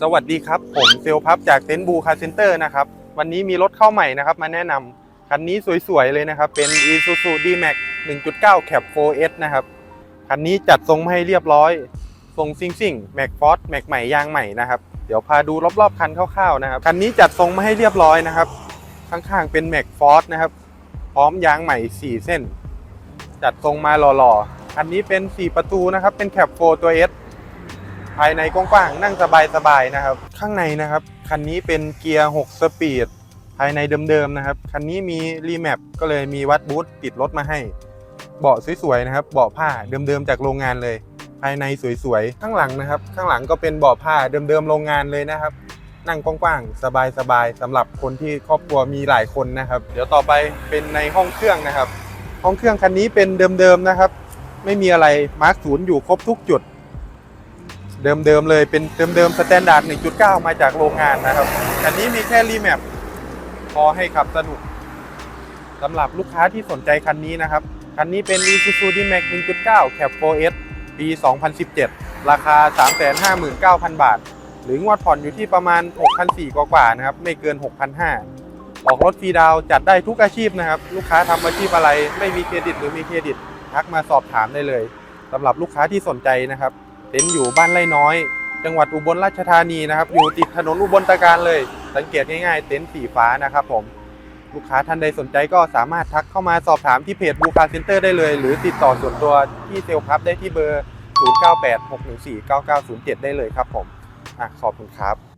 สวัสดีครับ ผมเซลพับจากเต็นบูคาร์เซ็นเตอร์นะครับ วันนี้มีรถเข้าใหม่นะครับ มาแนะนำคันนี้สวยๆเลยนะครับ เป็น Isuzu D-Max 1.9 Cab 4S นะครับ คันนี้จัดทรงมาให้เรียบร้อย ทรงซิ่งซิ่งแม็กฟอสแม็กใหม่ยางใหม่นะครับ เดี๋ยวพาดูรอบๆคันคร่าวๆนะครับ คันนี้จัดทรงมาให้เรียบร้อยนะครับ ข้างๆเป็นแม็กฟอสนะครับ พร้อมยางใหม่ 4 เส้น จัดทรงมาหล่อๆ คันนี้เป็น 4 ประตูนะครับ เป็นแคป4ตัว S ภายในกว้างๆนั่งสบายๆนะครับ ข้างในนะครับคันนี้เป็นเกียร์ 6 สปีด ภายในเดิมๆนะครับ คันนี้มีรีแมปก็เลยมีวัดบูทติดรถมาให้ เบาะสวยๆนะครับ เบาะผ้าเดิมๆจากโรงงานเลย ภายในสวยๆ ข้างหลังนะครับ ข้างหลังก็เป็นเบาะผ้าเดิมๆโรงงานเลยนะครับ นั่งกว้างๆ สบายๆสำหรับคนที่ครอบครัวมีหลายคนนะครับ เดี๋ยวต่อไปเป็นในห้องเครื่องนะครับ ห้องเครื่องคันนี้เป็นเดิมๆนะครับ ไม่มีอะไรมาร์คศูนย์อยู่ครบทุกจุด เดิมๆเลยเป็นเดิมๆสแตนดาร์ด1.9 มาจากโรงงานนะครับคันนี้มีแค่รีแมปพอให้ขับสนุกสำหรับลูกค้าที่สนใจคันนี้นะครับ คันนี้เป็น Isuzu D-Max 1.9 Cab 4S ปี 2017 ราคา 359,000 บาท หรืองวดผ่อนอยู่ที่ประมาณ 6,400 กว่าๆนะครับ ไม่เกิน 6,500 ออกรถฟรีดาวจัดได้ทุกอาชีพนะครับ ลูกค้าทำอาชีพอะไรไม่มีเครดิตหรือมีเครดิต ทักมาสอบถามได้เลยสำหรับลูกค้าที่สนใจนะครับ เต็นท์อยู่บ้านไร่น้อย จังหวัดอุบลราชธานีนะครับ อยู่ติดถนนอุบลตะการเลย สังเกตง่ายๆ เต็นท์สีฟ้านะครับผม ลูกค้าท่านใดสนใจก็สามารถทักเข้ามาสอบถามที่เพจบูคาเซ็นเตอร์ได้เลย หรือติดต่อส่วนตัวที่เซลล์พับได้ที่เบอร์ 0986149907 ได้เลยครับผมอะขอบคุณครับ